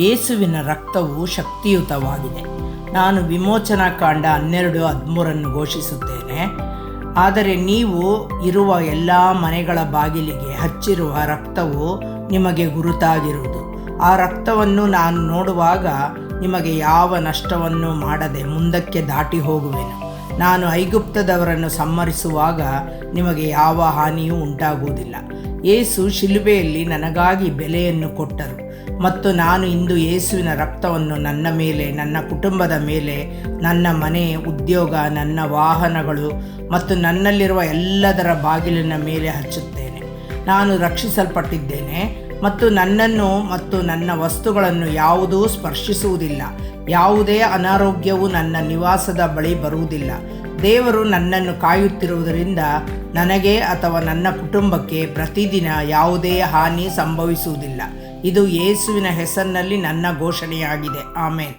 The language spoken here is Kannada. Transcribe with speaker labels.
Speaker 1: ಯೇಸುವಿನ ರಕ್ತವು ಶಕ್ತಿಯುತವಾಗಿದೆ. ನಾನು ವಿಮೋಚನಾ ಕಾಂಡ ಹನ್ನೆರಡು ಹದಿಮೂರನ್ನು ಘೋಷಿಸುತ್ತೇನೆ. ಆದರೆ ನೀವು ಇರುವ ಎಲ್ಲ ಮನೆಗಳ ಬಾಗಿಲಿಗೆ ಹಚ್ಚಿರುವ ರಕ್ತವು ನಿಮಗೆ ಗುರುತಾಗಿರುವುದು. ಆ ರಕ್ತವನ್ನು ನಾನು ನೋಡುವಾಗ ನಿಮಗೆ ಯಾವ ನಷ್ಟವನ್ನು ಮಾಡದೆ ಮುಂದಕ್ಕೆ ದಾಟಿ ಹೋಗುವೆನು. ನಾನು ಐಗುಪ್ತದವರನ್ನು ಸಮ್ಮರಿಸುವಾಗ ನಿಮಗೆ ಯಾವ ಹಾನಿಯೂ ಉಂಟಾಗುವುದಿಲ್ಲ. ಏಸು ಶಿಲುಬೆಯಲ್ಲಿ ನನಗಾಗಿ ಬೆಲೆಯನ್ನು ಕೊಟ್ಟರು. ಮತ್ತು ನಾನು ಇಂದು ಯೇಸುವಿನ ರಕ್ತವನ್ನು ನನ್ನ ಮೇಲೆ, ನನ್ನ ಕುಟುಂಬದ ಮೇಲೆ, ನನ್ನ ಮನೆ, ಉದ್ಯೋಗ, ನನ್ನ ವಾಹನಗಳು ಮತ್ತು ನನ್ನಲ್ಲಿರುವ ಎಲ್ಲದರ ಬಾಗಿಲಿನ ಮೇಲೆ ಹಚ್ಚುತ್ತೇನೆ. ನಾನು ರಕ್ಷಿಸಲ್ಪಟ್ಟಿದ್ದೇನೆ. ಮತ್ತು ನನ್ನನ್ನು ಮತ್ತು ನನ್ನ ವಸ್ತುಗಳನ್ನು ಯಾವುದೂ ಸ್ಪರ್ಶಿಸುವುದಿಲ್ಲ. ಯಾವುದೇ ಅನಾರೋಗ್ಯವು ನನ್ನ ನಿವಾಸದ ಬಳಿ ಬರುವುದಿಲ್ಲ. ದೇವರು ನನ್ನನ್ನು ಕಾಯುತ್ತಿರುವುದರಿಂದ ನನಗೆ ಅಥವಾ ನನ್ನ ಕುಟುಂಬಕ್ಕೆ ಪ್ರತಿದಿನ ಯಾವುದೇ ಹಾನಿ ಸಂಭವಿಸುವುದಿಲ್ಲ. ಇದು ಯೇಸುವಿನ ಹೆಸರಿನಲ್ಲಿ ನನ್ನ ಘೋಷಣೆಯಾಗಿದೆ. ಆಮೇಲೆ